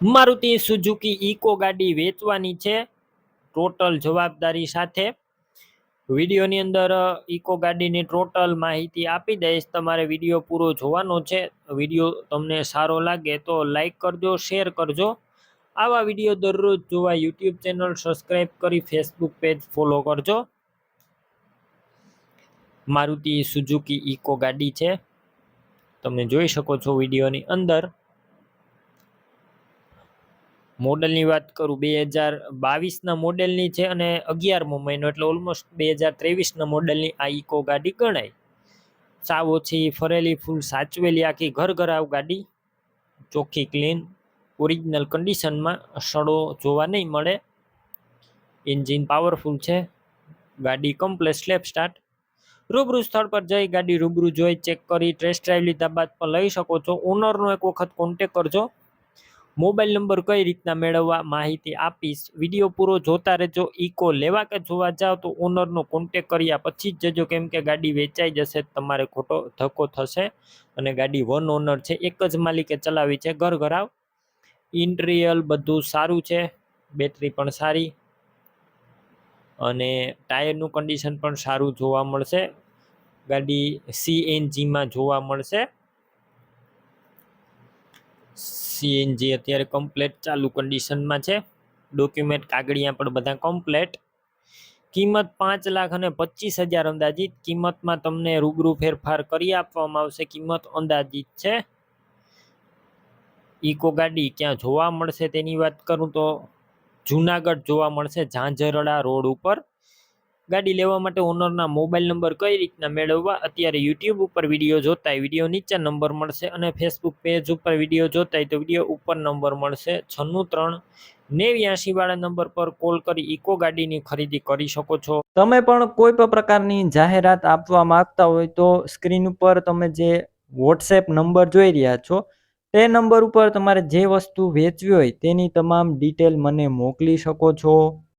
Maruti Suzuki eco ગાડી વેચવાની છે. ટોટલ જવાબદારી સાથે. વિડીયોની અંદર ઇકો ગાડીની ટોટલ માહિતી આપી દઈશ. તમારે વીડિયો પૂરો જોવાનો છે. વીડિયો તમને સારો લાગે તો લાઈક કરજો શેર કરજો. આવા વીડિયો દરરોજ જોવા યુટ્યુબ ચેનલ સબસ્ક્રાઈબ કરી ફેસબુક પેજ ફોલો કરજો. મારુતિ સુઝુકી ઇકો ગાડી છે. તમે જોઈ શકો છો વિડીયોની અંદર. મોડલની વાત કરું, બે હજાર બાવીસના મોડેલની છે અને અગિયારમો મહિનો, એટલે ઓલમોસ્ટ બે હજાર ત્રેવીસના મોડેલની આ ઇકો ગાડી ગણાય. સાવ ઓછી ફરેલી ફૂલ સાચવેલી આખી ઘર ઘરાવ ગાડી, ચોખ્ખી ક્લીન ઓરિજિનલ કન્ડિશનમાં સડો જોવા નહીં મળે. એન્જિન પાવરફુલ છે, ગાડી કમ્પ્લેટ સ્લેપ સ્ટાર્ટ રૂબરૂ સ્થળ પર જઈ ગાડી રૂબરૂ જોઈ ચેક કરી ટેસ્ટ ડ્રાઈવ લીધા બાદ પણ લઈ શકો છો. ઓનરનો એક વખત કોન્ટેક કરજો. મોબાઈલ નંબર કઈ રીતના મેળવવા માહિતી આપીશ. વીડિયો પૂરો જોતા રહેજો. ઇકો લેવા કે જોવા જાઓ તો ઓનરનો કોન્ટેક કર્યા પછી જ જજો. કેમ કે ગાડી વેચાઈ જશે, તમારે ખોટો ધક્કો થશે અને ગાડી વન ઓનર છે, એક જ માલિકે ચલાવી છે. ઘર ઘરાવ. ઇન્ટ્રીયલ બધું સારું છે. બેટરી પણ સારી. અને ટાયરનું કન્ડિશન પણ સારું જોવા મળશે. ગાડી સીએનજીમાં જોવા મળશે. સીએનજી અત્યારે કમ્પ્લેટ ચાલુ કન્ડિશનમાં છે. ડોક્યુમેન્ટ કાગળિયા પણ બધા કમ્પ્લેટ કિંમત પાંચ લાખ અને પચીસ હજાર અંદાજિત. કિંમતમાં તમને રૂબરૂ ફેરફાર કરી આપવામાં આવશે. કિંમત અંદાજિત છે. ઇકો ગાડી ક્યાં જોવા મળશે તેની વાત કરું તો જુનાગઢ જોવા મળશે. ઝાંઝરડા રોડ ઉપર. ગાડી લેવા માટે ઓનરના મોબાઈલ નંબર કઈ રીતના મેળવવા? અત્યારે યુટ્યુબ ઉપર વીડિયો જોતા વીડિયો નીચે નંબર મળશે અને ફેસબુક પેજ ઉપર વીડિયો જોતા તો વીડિયો ઉપર નંબર મળશે. છન્નું, ત્રણ નેવ્યાસી વાળા નંબર પર કોલ કરી ઇકો ગાડીની ખરીદી કરી શકો છો. તમે પણ કોઈ પણ પ્રકારની જાહેરાત આપવા માંગતા હોય તો સ્ક્રીન ઉપર તમે જે વોટ્સએપ નંબર જોઈ રહ્યા છો, તે નંબર ઉપર તમારે જે વસ્તુ વેચવી હોય તેની તમામ ડિટેલ મને મોકલી શકો છો.